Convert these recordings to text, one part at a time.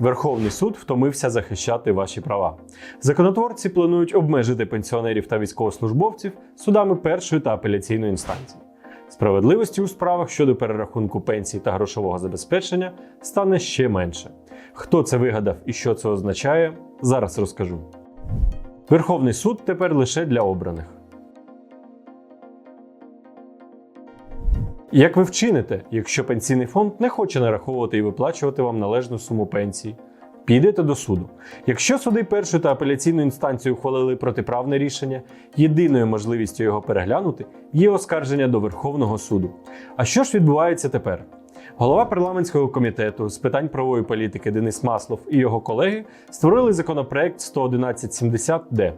Верховний суд втомився захищати ваші права. Законотворці планують обмежити пенсіонерів та військовослужбовців судами першої та апеляційної інстанції. Справедливості у справах щодо перерахунку пенсій та грошового забезпечення стане ще менше. Хто це вигадав і що це означає, зараз розкажу. Верховний суд тепер лише для обраних. Як ви вчините, якщо пенсійний фонд не хоче нараховувати і виплачувати вам належну суму пенсії? Підете до суду. Якщо суди першої та апеляційної інстанції ухвалили протиправне рішення, єдиною можливістю його переглянути є оскарження до Верховного суду. А що ж відбувається тепер? Голова парламентського комітету з питань правової політики Денис Маслов і його колеги створили законопроект 11170-д.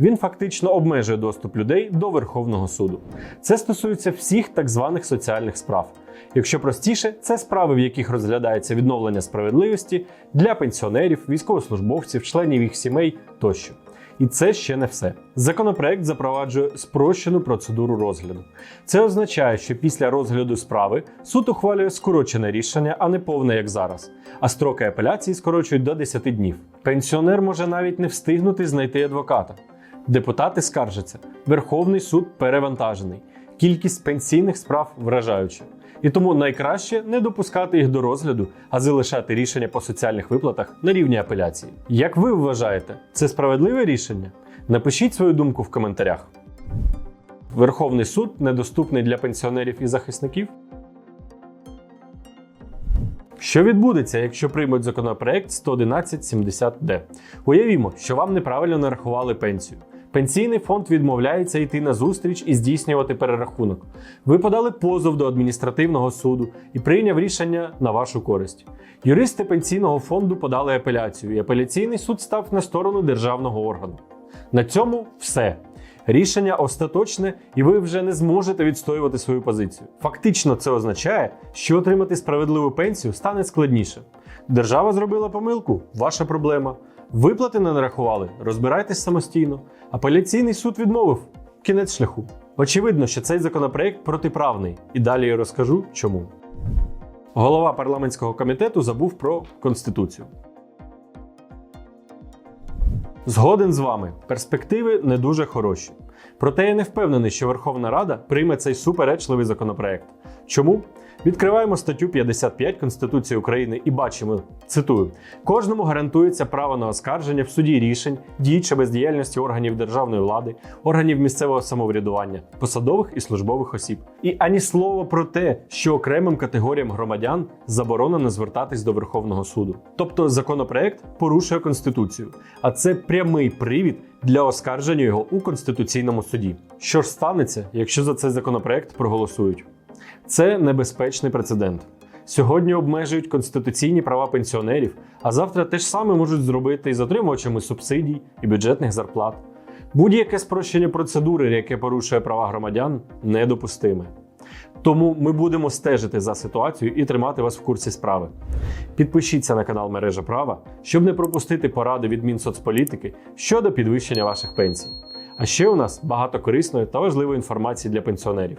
Він фактично обмежує доступ людей до Верховного суду. Це стосується всіх так званих соціальних справ. Якщо простіше, це справи, в яких розглядається відновлення справедливості для пенсіонерів, військовослужбовців, членів їх сімей тощо. І це ще не все. Законопроект запроваджує спрощену процедуру розгляду. Це означає, що після розгляду справи суд ухвалює скорочене рішення, а не повне, як зараз. А строки апеляції скорочують до 10 днів. Пенсіонер може навіть не встигнути знайти адвоката. Депутати скаржаться, Верховний суд перевантажений. Кількість пенсійних справ вражаюча. І тому найкраще не допускати їх до розгляду, а залишати рішення по соціальних виплатах на рівні апеляції. Як ви вважаєте, це справедливе рішення? Напишіть свою думку в коментарях. Верховний суд недоступний для пенсіонерів і захисників. Що відбудеться, якщо приймуть законопроект 11170-д? Уявімо, що вам неправильно нарахували пенсію. Пенсійний фонд відмовляється йти на зустріч і здійснювати перерахунок. Ви подали позов до адміністративного суду і прийняв рішення на вашу користь. Юристи пенсійного фонду подали апеляцію, і апеляційний суд став на сторону державного органу. На цьому все. Рішення остаточне, і ви вже не зможете відстоювати свою позицію. Фактично, це означає, що отримати справедливу пенсію стане складніше. Держава зробила помилку, ваша проблема. Виплати не нарахували, розбирайтесь самостійно. Апеляційний суд відмовив. Кінець шляху. Очевидно, що цей законопроект протиправний, і далі я розкажу чому. Голова парламентського комітету забув про конституцію. Згоден з вами, перспективи не дуже хороші. Проте я не впевнений, що Верховна Рада прийме цей суперечливий законопроект. Чому? Відкриваємо статтю 55 Конституції України і бачимо, цитую: кожному гарантується право на оскарження в суді рішень, дій чи бездіяльності органів державної влади, органів місцевого самоврядування, посадових і службових осіб. І ані слова про те, що окремим категоріям громадян заборонено звертатись до Верховного суду. Тобто законопроект порушує конституцію, а це прямий привід для оскарження його у конституційному суді. Що ж станеться, якщо за цей законопроект проголосують? Це небезпечний прецедент. Сьогодні обмежують конституційні права пенсіонерів, а завтра те ж саме можуть зробити і з отримувачами субсидій і бюджетних зарплат. Будь-яке спрощення процедури, яке порушує права громадян, недопустиме. Тому ми будемо стежити за ситуацією і тримати вас в курсі справи. Підпишіться на канал Мережа Права, щоб не пропустити поради від Мінсоцполітики щодо підвищення ваших пенсій. А ще у нас багато корисної та важливої інформації для пенсіонерів.